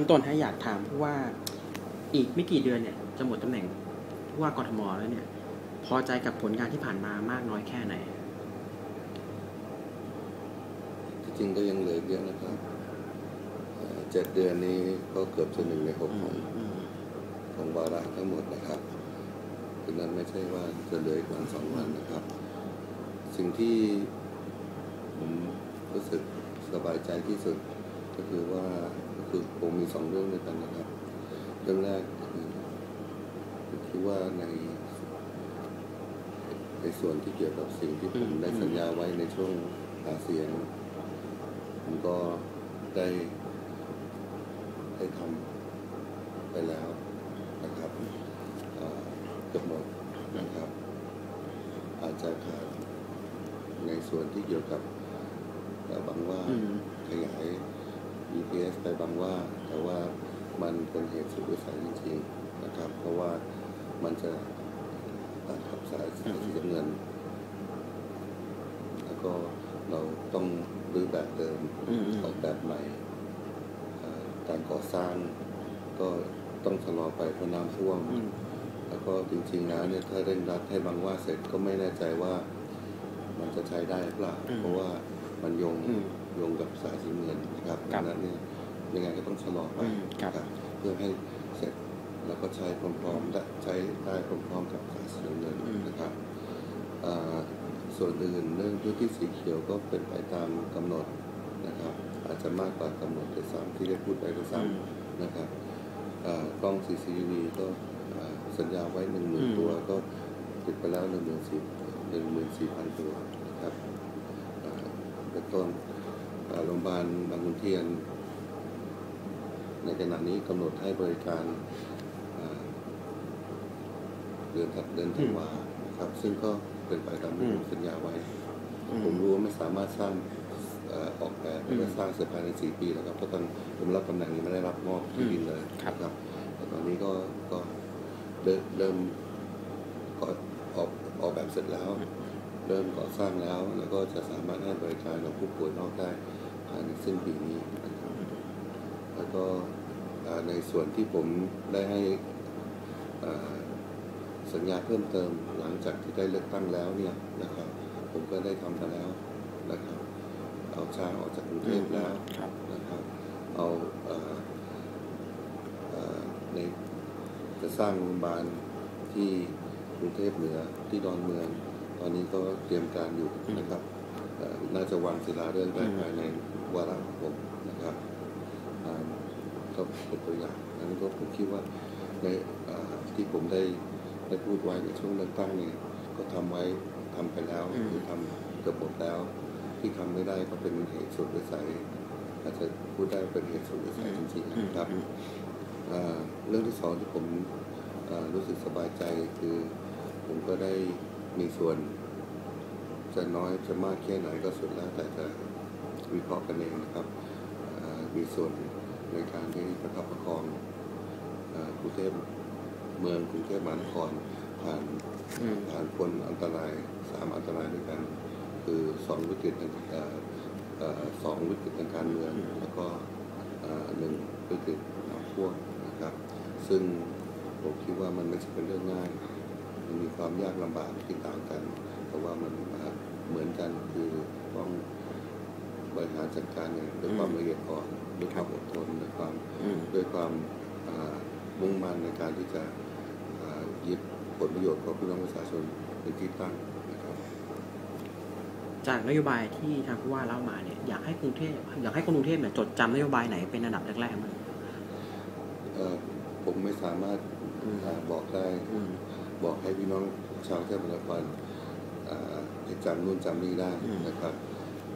ริ่มต้นให้อยากถามผู้ว่าอีกไม่กี่เดือนเนี่ยจะหมดตำแหน่งผู้ว่ากทมแล้วเนี่ย พอใจกับผลงานที่ผ่านมามากน้อยแค่ไหนที่จริงก็ยังเหลืออีกเยอะนะครับเอ่อเจ็ดเดือนนี้ก็เกือบจะหนึ่งในหกของอืมของวาระทั้งหมดนะครับดังนั้นไม่ใช่ว่าจะเหลืออีกวันสองวันนะครับ สิ่งที่ผมรู้สึกสบายใจที่สุด ก็คือว่าก็คือผมมีสองเรื่องด้วยกันนะครับ เรื่องแรกคือผมคิดว่าใน ในส่วนที่เกี่ยวกับสิ่งที่ผมอืมได้สัญญาไว้ในช่วงหาเสียงผมก็ได้ได้ทำไปแล้วนะครับเอ่อเกือบหมดนะครับ อาจจะขาดในส่วนที่เกี่ยวกับเอ่อบางว่าอืมขยาย BTS ไปบางว่า แต่ว่ามันเป็นเหตุสุดวิสัยจริงๆนะครับ เพราะว่ามันจะตัดขับสายสายสีน้ำเงิน แล้วก็เราต้องรื้อแบบเดิมอืมอืมออกแบบใหม่เอ่อการก่อสร้างก็ต้องชะลอไปเพราะน้ำท่วมอืมแล้วก็จริงๆแล้วเนี่ยถ้าเร่งรัดให้บางว่าเสร็จก็ไม่แน่ใจว่า มันจะใช้ได้หรือเปล่าอืมเพราะว่ามันโยง อืมโยงกับสายสีเงินนะครับครัดับงนั้นเนี่ยยังไงก็ต้องชะลอไปอืมครับนะเพื่อให้เสร็จแล้วก็ใช้พร้อมๆและใช้ได้พร้อมๆกับสายสีเงินอืมนะครับอ่าส่วนอื่นเรื่องพื้นที่สีเขียวก็เป็นไปตามกำหนดนะครับ อาจจะมากกว่ากำหนดด้วยซ้ำที่ได้พูดไปด้วยซ้อืมำนะครับอ่ากล้อง CCTV ก็อ่าสัญญาไว้หนึ่งหมื่นอืมตัวก็ติดไปแล้วหนึ่งหมื่นสี่หนึ่งหมื่นสี่พันตัวนะครับอ่าเป็นต้นอ่า โรงพยาบาลบางขุนเทียน ในขณะนี้กำหนดให้บริการอ่าเดือนถัดเดือนธันวานะครับ ซึ่งก็เป็นไปตามที่ผมสัญญาไว้อืผมรู้ว่าไม่สามารถสร้างเอ่อออกแบบอืมและสร้างเสร็จภายในสี่ปีแล้วครับเพราะตอนผมรับตำแหน่งนี้ไม่ได้รับมอบที่ดินเลยครับครับแต่ตอนนี้ก็ก็เริ่มเริ่มก็ออกออกแบบเสร็จแล้ว เริ่มก่อสร้างแล้ว แล้วก็จะสามารถให้บริการกับผู้ป่วยนอกได้ ภายในสิ้นปีนี้นะครับแล้วก็ในส่วนที่ผมได้ให้สัญญาเพิ่มเติมหลังจากที่ได้เลือกตั้งแล้วเนี่ยนะครับ ผมก็ได้ทำไปแล้วนะครับ เอาช้างออกจากกรุงเทพแล้วนะครับ เอาเออในจะสร้างโรงพยาบาลที่กรุงเทพเหนือที่ดอนเมือง ตอนนี้ก็เตรียมการอยู่นะครับ น่าจะวางศิลาฤกษ์ได้อืมภายในวาระของผมนะครับอ่าก็เป็นตัวอย่างอันนี้ก็ผมคิดว่าในอ่าที่ผมได้ได้พูดไว้ในช่วงเลือกตั้งเนี่ยก็ทำไว้ทำไปแล้วอืมหรือทำเกือบหมดแล้ว ที่ทำไม่ได้ก็เป็นเหตุสุดวิสัยอาจจะพูดได้ว่าเป็นเหตุสุดวิสัยจริงๆนะครับอืมอ่าเรื่องที่สองที่ผมอ่ารู้สึกสบายใจคือผมก็ได้มีส่วน จะน้อยจะมากแค่ไหนก็สุดแล้วแต่จะวิเคราะห์กันเองนะครับอ่ามีส่วนในการที่ประคับประคองอ่ากรุงเทพเมืองกรุงเทพมหานครผ่านอืมผ่านพ้นอันตรายสามอันตรายด้วยกัน คือสองวิกฤตทางเอ่อเอ่อสองวิกฤตทางการเมืองแล้วก็เอ่อหนึ่งวิกฤตน้ำท่วมนะครับ ซึ่งผมคิดว่ามันไม่ใช่เป็นเรื่องง่าย มันมีความยากลำบากที่ต่างกัน แต่ว่ามันมาเหมือนกันคือต้องบริหารจัดการอย่างด้วยความละเอียดอ่อนด้วยความอดทนด้วยความอืมด้วยความอ่ามุ่งมั่นในการที่จะอ่ายึดผลประโยชน์ของพี่น้องประชาชนเป็นที่ตั้งนะครับ จากนโยบายที่ทางผู้ว่าเล่ามาเนี่ยอยากให้กรุงเทพอยากให้คนกรุงเทพเนี่ยจดจำนโยบายไหนเป็นอันดับแรกๆมั้งเอ่อผมไม่สามารถอืมอ่าบอกได้อืมบอกให้พี่น้องชาวเทพมหานครอ่าให้จำนู่นจำนี่ได้อืมนะครับ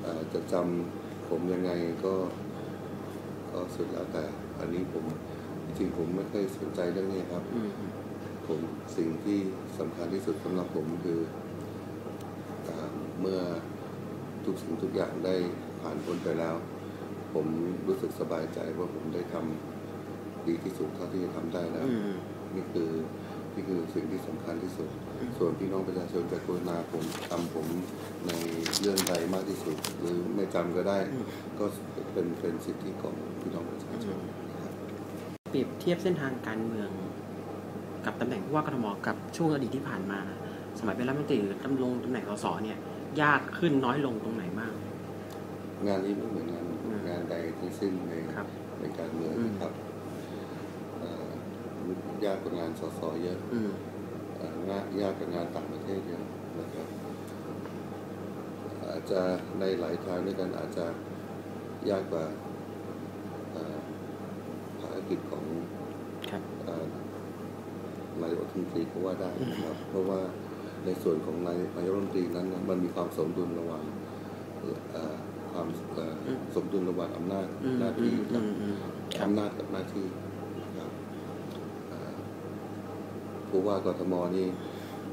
อ่าจะจำผมยังไงก็ก็สุดแล้วแต่ อันนี้ผมจริงๆผมไม่เคยสนใจเรื่องนี้ครับอืมผมสิ่งที่สำคัญที่สุดสำหรับผมคืออาเมื่อทุกสิ่งทุกอย่างได้ผ่านพ้นไปแล้ว ผมรู้สึกสบายใจว่าผมได้ทำดีที่สุดเท่าที่จะทำได้แล้วอืมนี่คือนี่คือสิ่งที่สำคัญที่สุด ส่วนพี่น้องประชาชนจะกรุณาผมจำผมในเรื่องใดมากที่สุด หรือไม่จำก็ได้อืมก็เป็นเป็นสิทธิของพี่น้องประชาชนนะครับปรียบเทียบเส้นทางการเมือง กับตำแหน่งผู้ว่ากทมกับช่วงอดีตที่ผ่านมา สมัยเป็นรัฐมนตรีหรือดำรงตำแหน่งสสเนี่ย ยากขึ้นน้อยลงตรงไหนมากงานนี้ไม่เหมือนงานอืมงานใดทั้งสิ้นในครับในการเมืองอืมนะครับเอ่อยากกว่างานสสเยอะอืมเอ่อ งานยากกว่างานต่างประเทศเยอะนะครับ อาจจะในหลายทางด้วยกันอาจจะยากกว่าเอ่อภารกิจของครับเอ่อนายกรัฐมนตรีก็ว่าได้นะครับ เพราะว่าในส่วนของนายนายกรัฐมนตรีนั้นนะมันมีความสมดุลระหว่างเอ่อความเอ่ออมสมดุลระหว่างอำนาจอืมหน้าอืที่มกัอืบมอืมครับอำนาจกับหน้าที่นะครับเอ่อ ผู้ว่ากทมนี่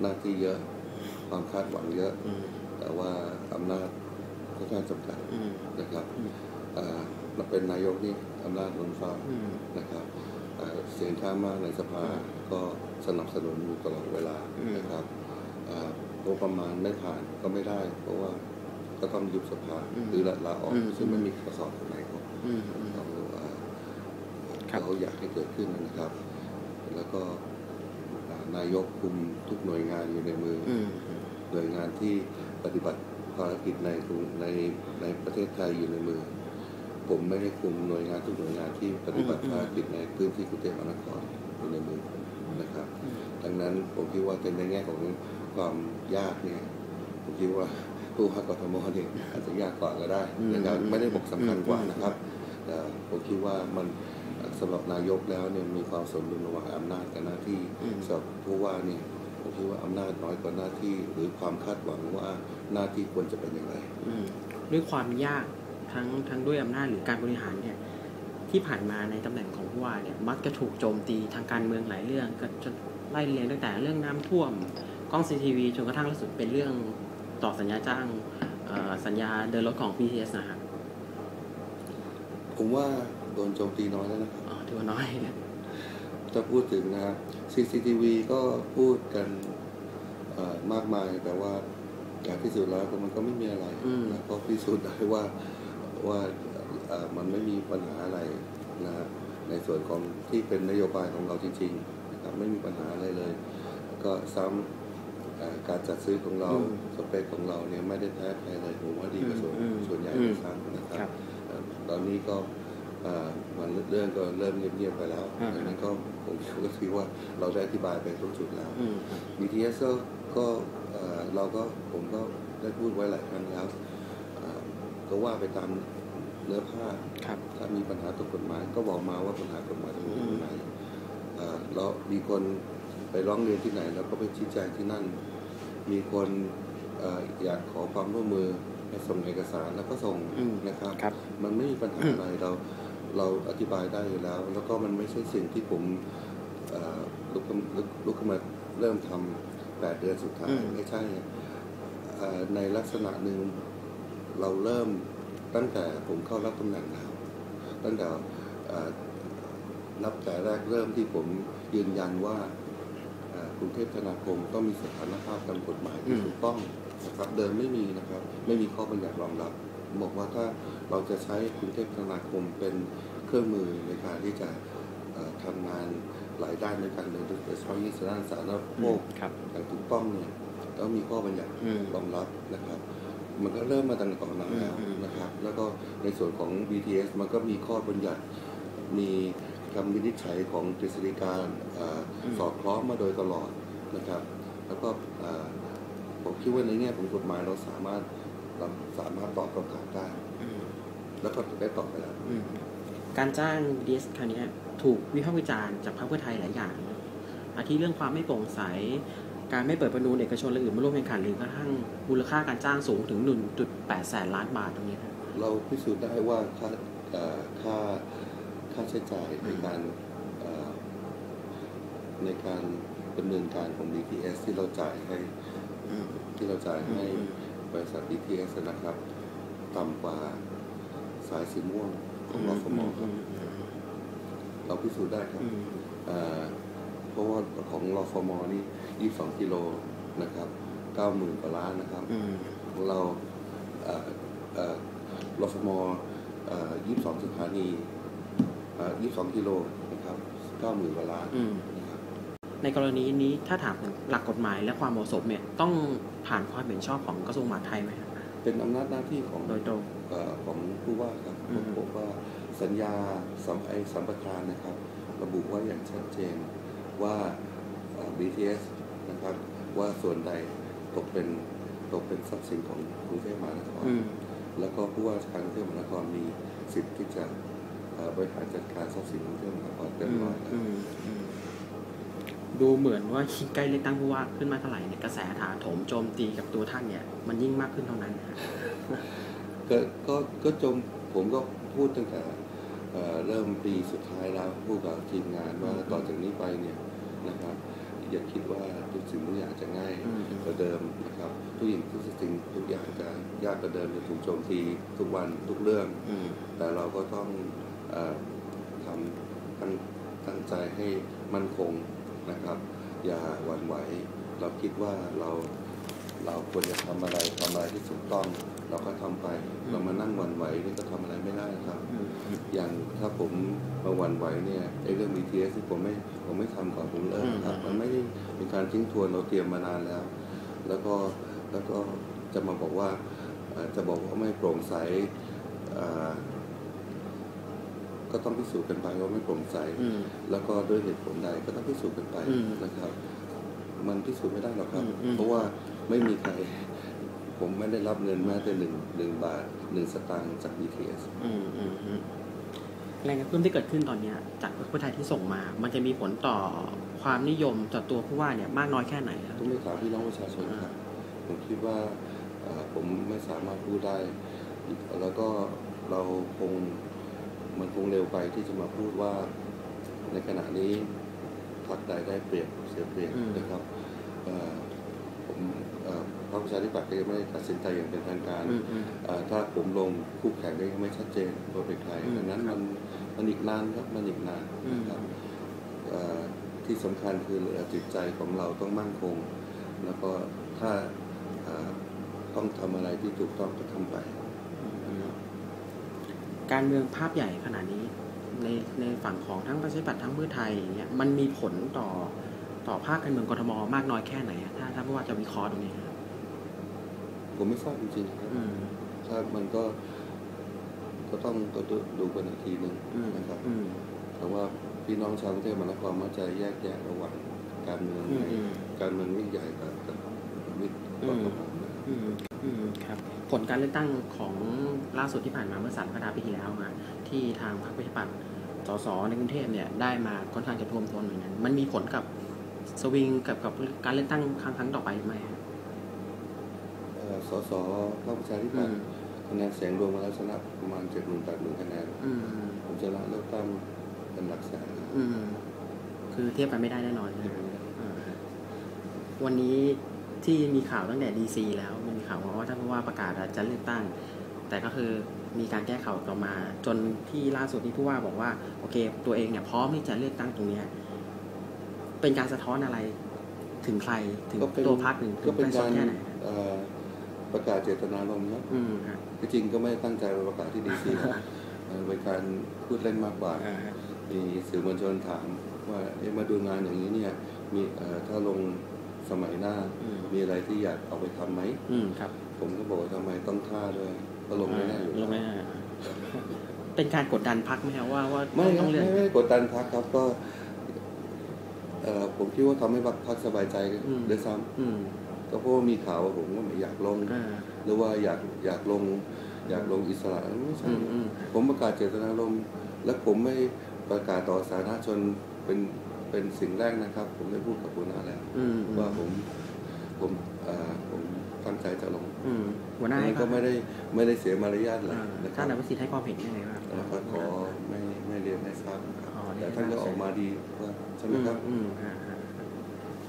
หน้าที่เยอะความคาดหวังเยอะอืมแต่ว่าอำนาจค่อนข้างจำกัดอืมนะครับอืมเอ่อมาเป็นนายกนี่อำนาจล้นฟ้าอืมนะครับเอ่อเสียงข้างมากในสภาก็สนับสนุนอยู่ตลอดเวลาอืมนะครับเอ่องบประมาณไม่ผ่านก็ไม่ได้ เพราะว่าก็ต้องยุบสภาอืมหรือลาออกอืมซึ่งไม่มีกระสอบไหนเขาอืมอืมเขาเอ่อครับเขาอยากให้เกิดขึ้นนะครับ แล้วก็อ่า นายกคุมทุกหน่วยงานอยู่ในมือออืมหน่วยงานที่ปฏิบัติภารกิจในกรุงในในประเทศไทยอยู่ในมือ ผมไม่ได้คุมหน่วยงานทุกหน่วยงานที่ปฏิบัติภารกิจในพื้นที่กรุงเทพมหานครอยู่ในมือนะครับ ดังนั้นผมคิดว่าในแง่ของความยากเนี่ยผมคิดว่าผู้ว่ากทมเนี่ยอาจจะยากกว่าก็ได้นะครับไม่ได้บอกสำคัญกว่านะครับแต่ผมคิดว่ามัน สำหรับนายกแล้วเนี่ยมีความสมดุลระหว่างอำนาจกับหน้าที่อืมสำหรับผู้ว่าเนี่ยผมคิดว่าอำนาจน้อยกว่าหน้าที่หรือความคาดหวังว่าหน้าที่ควรจะเป็นอย่างไรอืมด้วยความยากทั้งทั้งด้วยอำนาจหรือการบริหารเนี่ยที่ผ่านมาในตำแหน่งของผู้ว่าเนี่ยมักจะถูกโจมตีทางการเมืองหลายเรื่องก็จนไล่เรียงตั้งแต่เรื่องน้ำท่วมกล้องซีทีวีจนกระทั่งล่าสุดเป็นเรื่องต่อสัญญาจ้างเอ่อสัญญาเดินรถของ BTS นะครับผมว่า โดนโจมตีน้อยแล้วนะครับอ๋อถือว่าน้อยถ้าพูดถึงนะครับ CCTV ก็พูดกันเอ่อมากมายแต่ว่าการพิสูจน์แล้วก็มันก็ไม่มีอะไรอืมนะก็พิสูจน์ได้ว่าว่าเอ่อมันไม่มีปัญหาอะไรนะครับในส่วนของที่เป็นนโยบายของเราจริงๆนะครับไม่มีปัญหาอะไรเลย ก็ซ้ำเอ่อการจัดซื้อของเราอืมสเปคของเราเนี่ยไม่ได้แพ้ใครเลยผมว่าดีกว่าส่วนอืมส่วนใหญ่อืมด้วยซ้ำนะคครัรับบเอ่อตอนนี้ก็เอ่อ มันเรื่องก็เริ่มเงียบๆไปแล้วอ่าดังนั้นก็ผมก็คิดว่าเราได้อธิบายไปทุกจุดแล้วอืม BTS ก็ก็เอ่อเราก็ผมก็ได้พูดไว้หลายครั้งแล้วเอ่อก็ว่าไปตามเนื้อผ้าครับถ้ามีปัญหาตกกฎหมาย ก็บอกมาว่าปัญหากฎหมายตรงนี้อืมตรงไหนเอ่อแล้วมีคนไปร้องเรียนที่ไหนเราก็ไปชี้แจงที่นั่น มีคนเอ่ออยากขอความร่วมมือให้ส่งเอกสารแล้วก็ส่งอืมนะครับครับ มันไม่มีปัญหาอะไรเรา เราอธิบายได้อยู่แล้ว แล้วก็มันไม่ใช่สิ่งที่ผมเอ่อลุกขึ้นลุกลุกขึ้นมาเริ่มทำแปดเดือนสุดท้ายอืมไม่ใช่เอ่อในลักษณะหนึ่งเราเริ่มตั้งแต่ผมเข้ารับตำแหน่งแล้ว ตั้งแต่เอ่อนับแต่แรกเริ่มที่ผมยืนยันว่าเอ่อกรุงเทพธนาคมต้องมีสถานภาพตามกฎหมายที่อืมถูกต้องนะครับเดิมไม่มีนะครับ ไม่มีข้อบัญญัติรองรับ บอกว่าถ้าเราจะใช้กรุงเทพธนาคมเป็นเครื่องมือในการที่จะเอ่อทำงานหลายด้านด้วยกันโดยเฉพาะยิ่งด้านสาธารณโภคครับอย่างถูกต้องเนี่ยต้องมีข้อบัญญัติอืมรองรับนะครับ มันก็เริ่มมาตั้งแต่ก่อนหน้าแล้วอืมนะครับ แล้วก็ในส่วนของ BTS มันก็มีข้อบัญญัติมีคำวินิจฉัยของกฤษฎีกาเอ่ออมสอดคล้องมาโดยตลอดนะครับ แล้วก็เอ่อผมคิดว่าในแง่ของกฎหมายเราสามารถ เราสามารถตอบคำถามได้อืมแล้วก็ได้ตอบไปแล้วอืมการจ้าง BDS คราวเนี้ยถูกวิพากษ์วิจารณ์จากพรรคเพื่อไทยหลายอย่างนะอาทิเรื่องความไม่โปร่งใส การไม่เปิดประมูลเอกชนและอื่นมาร่วมแข่งขันหรือกระทั่งมูลค่าการจ้างสูงถึง 1.8 แสนล้านบาทตรงนี้นะเราพิสูจน์ได้ว่าค่าเอ่อค่าค่าใช้จ่ายในการเอ่อในการดำเนินการของ BTS ที่เราจ่ายให้อืมที่เราจ่ายให้อืม บริษัท BTS นะครับ ต่ำกว่าสายสีม่วงของรฟมครับ เราพิสูจน์ได้ครับอืมเอ่อเพราะว่าของรฟมนี่ 22 กิโลนะครับ 90,000กว่าล้านนะครับอืมของเราเอ่อเอ่อรฟมเอ่อ22 สถานีเอ่อ22 กิโลนะครับเก้าหมื่นกว่าล้านอืมนะครับ ในกรณีนี้ถ้าถามถึงหลักกฎหมายและความเหมาะสมเนี่ยต้องผ่านความเห็นชอบของกระทรวงมหาดไทยไหมครับ เป็นอำนาจหน้าที่ของโดยตรงเอ่อของผู้ว่าครับอืมผมว่าสัญญาสัมไอสัมปทานนะครับ ระบุไว่าอย่างชัดเจนว่าเอ่อ BTS นะครับว่าส่วนใดตกเป็นตกเป็นทรัพย์สินของกรุงเทพมหานครอืมแล้วก็ผู้ว่าราชการกรุงเทพมหานครมีสิทธิ์ที่จะเอ่อบริหารจัดการทรัพย์สินกรุงเทพมหานครเต็มร้อยแล้วอืมอืม ดูเหมือนว่ายิ่งใกล้เลือกตั้งผู้ว่าขึ้นมาเท่าไหร่เนี่ยกระแสถาโถมโจมตีกับตัวท่านเนี่ยมันยิ่งมากขึ้นเท่านั้นนะครับก็ก็ก็จมผมก็พูดตั้งแต่เอ่อเริ่มปีสุดท้ายแล้วพูดกับทีมงานว่าต่อจากนี้ไปเนี่ยนะครับอย่าคิดว่าทุกสิ่งทุกอย่างจะง่ายอืมกว่าเดิมนะครับทุกอย่างทุกสิ่งทุกอย่างจะยากกว่าเดิมจะถูกโจมตีทุกวันทุกเรื่องอืมแต่เราก็ต้องเออทำตั้งตั้งใจให้มั่นคง นะครับ อย่าหวั่นไหว เราคิดว่าเราเราควรจะทำอะไรทำอะไรที่ถูกต้อง เราก็ทำไปเรามานั่งหวั่นไหวนี่ก็ทำอะไรไม่ได้ครับอืมอืมอย่างถ้าผมมาหวั่นไหวเนี่ยไอ้เรื่อง BTS ที่ผมไม่ผมไม่ทำก่อนผมเลิกนะครับอืมมันไม่ได้เป็นการทิ้งทวนเราเตรียมมานานแล้ว แล้วก็แล้วก็จะมาบอกว่าเอ่อจะบอกว่าไม่โปร่งใสเอ่อ ก็ต้องพิสูจน์กันไปว่าไม่โปร่งใสอืมแล้วก็ด้วยเหตุผลใดก็ต้องพิสูจน์กันไปอืมนะครับ มันพิสูจน์ไม่ได้หรอกครับอืมอืมเพราะว่าไม่มีใคร ผมไม่ได้รับเงินแม้แต่หนึ่งหนึ่งบาทหนึ่งสตางค์จาก BTS อืมอืมอืมแรงกระเพื่อมที่เกิดขึ้นตอนเนี้ยจากพรรคเพื่อไทยที่ส่งมา มันจะมีผลต่อความนิยมต่อตัวผู้ว่าเนี่ยมากน้อยแค่ไหนครับต้องไปถามพี่น้องประชาชนครับผมคิดว่าเอ่อผมไม่สามารถพูดได้ แล้วก็เราคง มันคงเร็วไปที่จะมาพูดว่าในขณะนี้พรรคใดได้เปรียบเสียเปรียบอืมนะครับเอ่อผมเอ่อพรรคประชาธิปัตย์ก็ยังไม่ได้ตัดสินใจอย่างเป็นทางการอืมอืมเอ่อถ้าผมลงคู่แข่งก็ยังไม่ชัดเจนว่าเป็นใครอืมดังนั้นมันมันอีกนานครับมันอีกนานอืมนะครับเอ่อที่สำคัญคือเอ่อจิตใจของเราต้องมั่นคง แล้วก็ถ้าเอ่อต้องทำอะไรที่ถูกต้องก็ทำไปอืม การเมืองภาพใหญ่ขนาดนี้ ในในฝั่งของทั้งประชาธิปัตย์ทั้งเพื่อไทยอย่างเงี้ยมันมีผลต่อต่อภาคการเมืองกทมมากน้อยแค่ไหนอะถ้าถ้าผู้ว่าจะวิเคราะห์ตรงนี้ครับผมไม่ทราบจริงๆครับอืม ถ้ามันก็ก็ต้องก็ดูดูกันอีกทีหนึ่งอืมนะครับ อืมแต่ว่าพี่น้องชาวกรุงเทพมหานครมักจะแยกแยะระหว่างการเมืองอืมในอืมการเมืองยิ่งใหญ่กับกับวิทย์อืก็มต้องนะครับอืมอืม ครับผลการเลือกตั้งของล่าสุดที่ผ่านมาเมื่อสามกรกฎาคมปีที่แล้วมาที่ทางพรรคประชาธิปัตย์สสในกรุงเทพเนี่ยได้มาค่อนข้างจะท่วมท้นเหมือนกันมันมีผลกับสวิงกับกับการเลือกตั้งครั้งครั้งต่อไปไหมครับเอ่อสสพรรคประชาธิปัตย์คะแนนเสียงรวมมาแล้วชนะประมาณเจ็ดหมื่นแปดหมื่นคะแนนอืมผมชนะเลือกตั้งเป็นหลักแสนครับอืมคือเทียบกันไม่ได้แน่นอนใช่ไหมอ่าวันนี้ ที่มีข่าวตั้งแต่ดีซีแล้วมันมีข่าวมาว่าถ้าผู้ว่าประกาศจะเลือกตั้ง แต่ก็คือมีการแก้ข่าวต่อมา จนที่ล่าสุดที่ผู้ว่าบอกว่าโอเค ตัวเองเนี่ยพร้อมที่จะเลือกตั้งตรงเนี้ยเป็นการสะท้อนอะไรถึงใครถึงก็เป็นตัวพรรคหนึ่งถึก็งเป็นประชาชกานรแค่ไหนเอ่อประกาศเจตนารมณ์ครับอืมฮะที่จริงก็ไม่ได้ตั้งใจไปประกาศที่ดีซีเป็นการพูดเล่นมากกว่าอ่าฮะมีสื่อมวลชนถามว่าเอ๊ะมาดูงานอย่างนี้เนี่ยมีเอ่อถ้าลง สมัยหน้าอืมมีอะไรที่อยากเอาไปทำไหมอืมครับ ผมก็บอกว่าทำไมต้องท่าด้วยก็ลงไม่ได้อยู่ลแล้วงไม่ได้เป็นการกดดันพักไหมครับว่าว่าไม่คต้รัอบงเลือกไม่ไม่ได้กดดันพักครับก็เอ่อผมคิดว่าทำให้พักสบายใจด้วยซ้อืมำก็เพราะว่ามีข่าวว่าผมก็ไม่อยากลงอ่าหรือว่าอยากอยากลง อยากลงอิสระไม่ใช่อืมอืมผมประกาศเจตนารมณ์และผมไม่ประกาศต่อสาธารณชนเป็น เป็นสิ่งแรกนะครับ ผมได้พูดกับคุณอาแล้วอืมว่าผมผมเอ่อผมตั้งใจจะลงอืมหัวหน้าให้ก็ไม่ได้ไม่ได้เสียมารยาทเลยอ่านะครัท่านบอภิสิทธิ์ให้ความเห็นยังไงบ้างแล้วก็ขอไม่ไม่เรียนให้ทราบนะครับอ๋อแต่ท่านก็ออกมาดีว่าใช่ไหมครับอืมอืมอ่าอ่า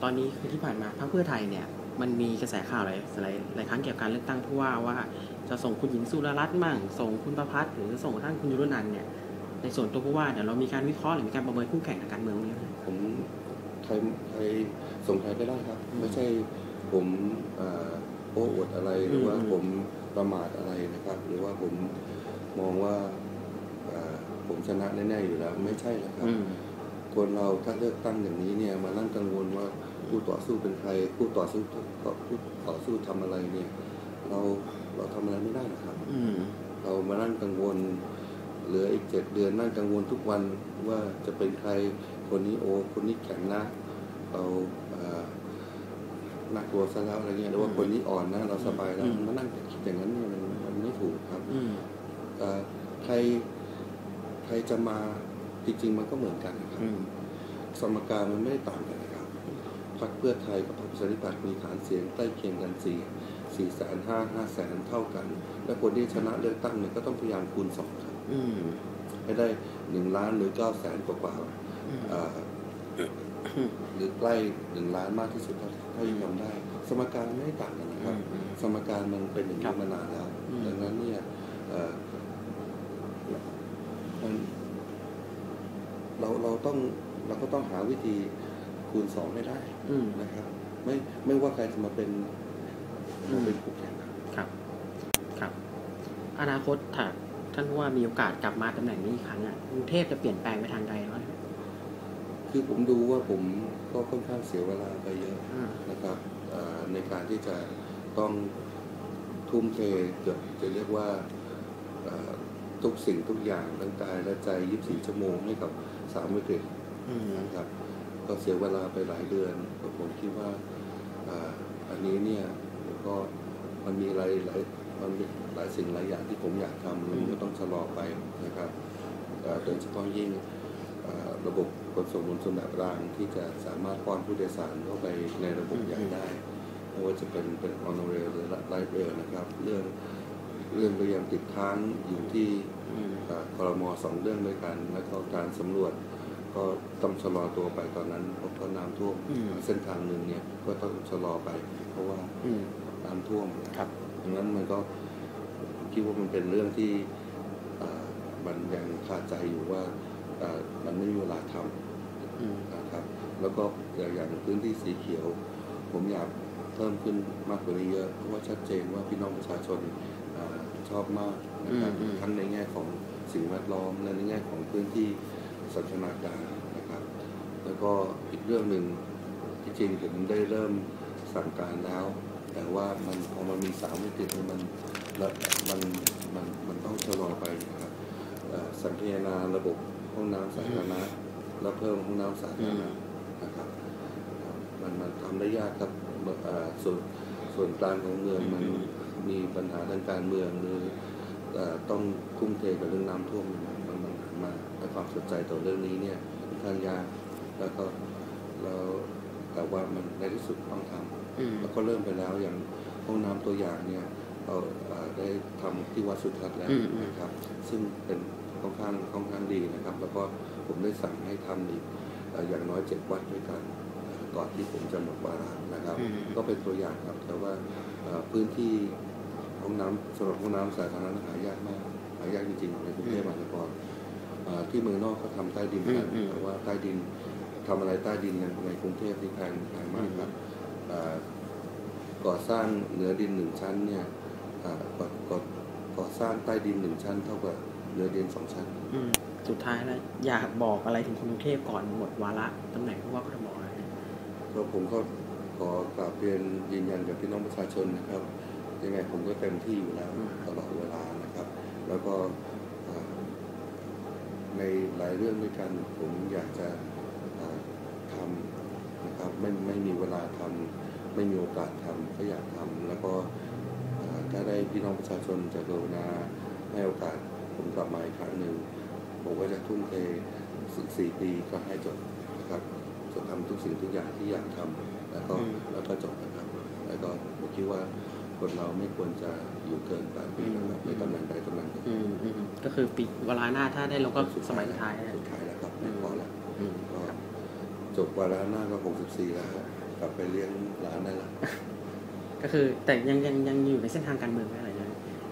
ตอนนี้คือที่ผ่านมาพรรคเพื่อไทยเนี่ย มันมีกระแสข่าวหลายหลายหลายครั้งเกี่ยวกับการเลือกตั้งผู้ว่าว่า จะส่งคุณหญิงสุดารัตน์มั่งส่งคุณประพัฒน์หรือส่งท่านคุณยุรนันท์เนี่ย ในส่วนตัวผู้ว่าเนี่ยเรามีการวิเคราะห์หรือมีการประเมินคู่แข่งทางการเมืองไหมครับผมใครใครส่งใครก็ได้ครับอืมไม่ใช่ผมเอ่อโอ้อวดอะไรหรือว่าอืมผมประมาทอะไรนะครับ หรือว่าผมมองว่าเอ่อผมชนะแน่ๆอยู่แล้ว ไม่ใช่แล้วครับอืมคนเราถ้าเลือกตั้งอย่างนี้เนี่ยมานั่งกังวลว่าผู้ต่อสู้เป็นใครผู้ต่อสู้ผู้ต่อสู้ทำอะไรเนี่ย เราเราทำอะไรไม่ได้หรอกครับอืมเรามานั่งกังวล เหลืออีกเจ็ดเดือนนั่งกังวลทุกวันว่าจะเป็นใครคนนี้โอคนนี้แข็งนะเราเอ่อน่ากลัวซะแล้วอะไรเงี้ยหรือว่าคนนี้อ่อนนะเราสบายแล้วอืมมานั่งคิดอย่างนั้นเนี่ยมันมันไม่ถูกครับอืมเอ่อใครใครจะมาจริง ๆ มันก็เหมือนกันนะครับอืมสมการมันไม่ได้ต่างกันนะครับพรรคเพื่อไทยกับพรรคประชาธิปัตย์มีฐานเสียงใกล้เคียงกันสี่สี่แสนห้าห้าแสนเท่ากัน และคนที่ชนะเลือกตั้งเนี่ยก็ต้องพยายามคูณสองครับอืม ให้ได้หนึ่งล้านหรือเก้าแสนกว่าอืมๆอ่าหรือใกล้หนึ่งล้านมากที่สุดเท่าเท่าที่ทำได้ สมการไม่ได้ต่างกันนะครับอืมสมการมันเป็นอย่างครันี้บมานานแล้วอืมดังนั้นเนี่ยเอ่อมันเราเราต้องเราก็ต้องหาวิธีคูณสองให้ได้อืมนะครับ ไม่ไม่ว่าใครจะมาเป็นอืมมาเป็นคู่แข่งครับ ครับครับอนาคตถ้า ท่านผู้ว่ามีโอกาสกลับมาตำแหน่งนี้อีกครั้งอะกรุงเทพจะเปลี่ยนแปลงไปทางใดวะคือผมดูว่าผมก็ค่อนข้างเสียเวลาไปเยอะอ่า นะครับเอ่อในการที่จะต้องทุ่มเทเกือบจะเรียกว่าเอ่อทุกสิ่งทุกอย่างทั้งกายและใจ 24 ชั่วโมงให้กับสามวิกฤต อืม นะครับก็เสียเวลาไปหลายเดือนก็ผมคิดว่าอ่าอันนี้เนี่ยก็มันมีหลายหลาย มันมีหลายสิ่งหลายอย่างที่ผมอยากทำมันก็ต้องชะลอไปนะครับเอ่อโดยเฉพาะยิ่งเอ่อระบบขนส่งมวลชนแบบรางที่จะสามารถป้อนผู้โดยสารเข้าไปในระบบใหญ่ได้ไม่ว่าจะเป็นเป็นออนเรลหรือไลท์เรลนะครับ เรื่องเรื่องก็ยังติดค้างอยู่ที่อืมเอ่อคอรมอสองเรื่องด้วยกัน แล้วก็การสำรวจก็ต้องชะลอตัวไปตอนนั้นเพราะก็น้ำท่วมอืมเส้นทางหนึ่งเนี่ยก็ต้องชะลอไป เพราะว่าอืมน้ำท่วมครับ ดังนั้นมันก็ผมคิดว่ามันเป็นเรื่องที่เอ่อมันยังคาใจอยู่ว่าเอ่อมันไม่มีเวลาทอืมำนะครับ แล้วก็อย่างอย่างพื้นที่สีเขียว ผมอยากเพิ่มขึ้นมากกว่านี้เยอะเพราะว่าชัดเจนว่าพี่น้องประชาชนเออชอบมากนะครับอืมอืมทั้งในแง่ของสิ่งแวดล้อมและในแง่ของพื้นที่สันทนาการนะครับ แล้วก็อีกเรื่องหนึ่งที่จริงผมได้เริ่มสั่งการแล้ว แต่ว่ามันพอมันมีสามวิกฤตมันล้วมันมันมันต้องชะลอไปนะครับสังเกตนาระบบห้องน้ำสาธารณะแล้วเพิ่มห้องน้ำสาธารณะนะครับมันมันทำได้ยากครับส่วนส่วนกลางของเมืองมันมีปัญหาทางการเมืองหรือเอ่อต้องทุ่มเทกับเรื่องน้ำท่วมมันมันมาและความสนใจต่อเรื่องนี้เนี่ยค่อนข้างยากแล้วก็ ว่ามันในที่สุดต้องทำอืมแล้วก็เริ่มไปแล้วอย่างห้องน้ำตัวอย่างเนี่ยเราเอ่อได้ทำที่วัดสุทัศน์แล้วอืมอืมนะครับ ซึ่งเป็นค่อนข้างค่อนข้างดีนะครับ แล้วก็ผมได้สั่งให้ทำอีกเอ่ออย่างน้อยเจ็ดวัดด้วยกันเอ่อก่อนที่ผมจะหมดวาระนะครับอืมก็เป็นตัวอย่างครับแต่ว่าเอ่อพื้นที่ห้องน้ำสำหรับห้องน้ำสาธารณะหายากมากหายากจริงๆในกรุงเทพมหานครเอ่อที่เมืองนอกเขาทำใต้ดินกันอืมอืมแต่ว่าใต้ดิน ทำอะไรใต้ดินในในกรุงเทพนี่แพงแพงมากครับเอ่อก่อสร้างเหนือดินหนึ่งชั้นเนี่ยอ่าก่อก่อก่อสร้างใต้ดินหนึ่งชั้น เท่ากับเหนือดินสองชั้นอืมสุดท้ายแล้วอยากบอกอะไรถึงคนกรุงเทพก่อนหมดวาระตำแหน่งผู้ว่ากทมนะก็ผมก็ขอกราบเรียนยืนยันกับพี่น้องประชาชนนะครับ ยังไงผมก็เต็มที่อยู่แล้วตลอดเวลานะครับ แล้วก็อ่าในหลายเรื่องด้วยกันผมอยากจะอ่าทำนะครับ ไม่ไม่มีเวลาทำไม่มีโอกาสทำก็อยากทำแล้วก็อ่าถ้าได้พี่น้องประชาชนจะกรุณาให้โอกาสผมกลับมาอีกครั้งหนึ่งผมก็จะทุ่มเทสิบสี่ปีก็ให้จบนะครับจะทำทุกสิ่งทุกอย่างที่อยากทำแล้วก็อืมแล้วก็จบนะครับ แล้วก็ผมคิดว่าคนเราไม่ควรจะอยู่เกินแปดปีนะครับในตำแหน่งใดตำแหน่งหนึ่งอืมอืมก็คือปีเวลาหน้าถ้าได้เราก็สมัยสุดท้ายแล้วสุดท้ายแล้วครับไม่พอแล้วอืมก็ จบวาระหน้าก็หกสิบสี่แล้วครับกลับไปเลี้ยงหลานได้แล้วก็คือแต่ยังยังยังอยู่ในเส้นทางการเมืองไหมอะไรนะ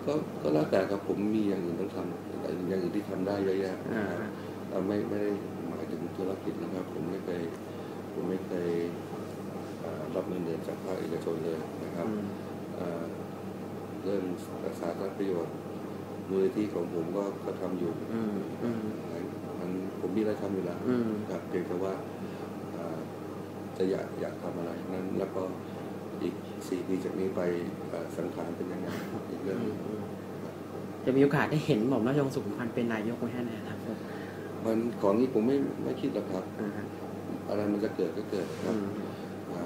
ก็ก็แล้วแต่ครับผมมีอย่างอื่นต้องทำแต่อย่างอื่นที่ทำได้เยอะแยะอ่านะครับเอ่อไม่ไม่ได้หมายถึงธุรกิจนะครับ ผมไม่เคยผมไม่เคยเอ่อรับเงินเดือนจากภาคเอกชนเลยนะครับอืมเอ่อเรื่องสาธารณประโยชน์มูลนิธิของผมก็ก็ทำอยู่อืมอืมหลายหมันผมมีอะไรทำอยู่แล้วอืมครับเพียงแต่ว่าอ่า จะอยากอยากทำอะไรนั้น แล้วก็อีกสี่ปีจากนี้ไปอ่าสังขารเป็นยังไงอีกเรื่องหนึ่งจะมีโอกาสได้เห็นหม่อมราชวงศ์สุขุมพันธ์เป็นนายกไหมฮะในอนาคตมันของนี้ผมไม่ไม่คิดหรอกครับอ่าฮะอะไรมันจะเกิดก็เกิดคอืรับมอ่า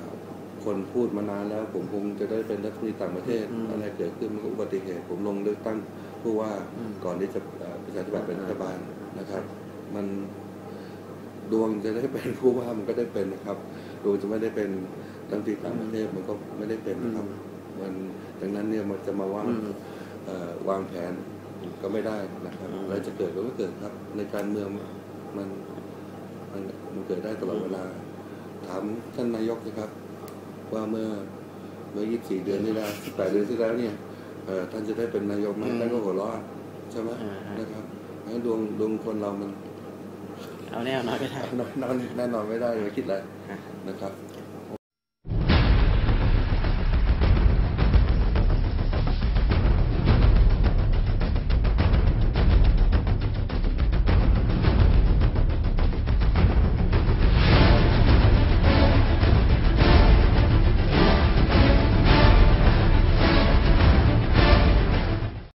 คนพูดมานานแล้ว ผมคงจะได้เป็นรัฐมนตรีต่างประเทศอืมอะไรเกิดขึ้นมันก็อุบัติเหตุ ผมลงเลือกตั้งผู้ว่าอืมก่อนที่จะอ่าประชาธิปัตย์เป็นรัฐบาลนะครับ มันดวงจะได้เป็นผู้ว่ามันก็ได้เป็นนะครับ ดวงจะไม่ได้เป็นรัฐมนตรีต่างประเทศมันก็ไม่ได้เป็นนะครับมันดังนั้นเนี่ยมันจะมาว่างอืมเอ่อวางแผนก็ไม่ได้นะครับอืมอะไรจะเกิดก็ไม่เกิดครับ ในการเมืองมันมันมันเกิดได้ตลอดเวลา ถามท่านนายกนะครับ ว่าเมื่อเมื่อ 24 เดือนที่แล้ว18เดือนที่แล้วเนี่ยเอ่อท่านจะได้เป็นนายกไหมอืมท่านก็หัวเราะใช่ไหมอ่าฮะนะครับงั้นดวงดวงคนเรามัน เอาแน่เอานอนก็ได้นอนนอนแน่นอนไม่ได้เลยคิดอะไรอะนะครับ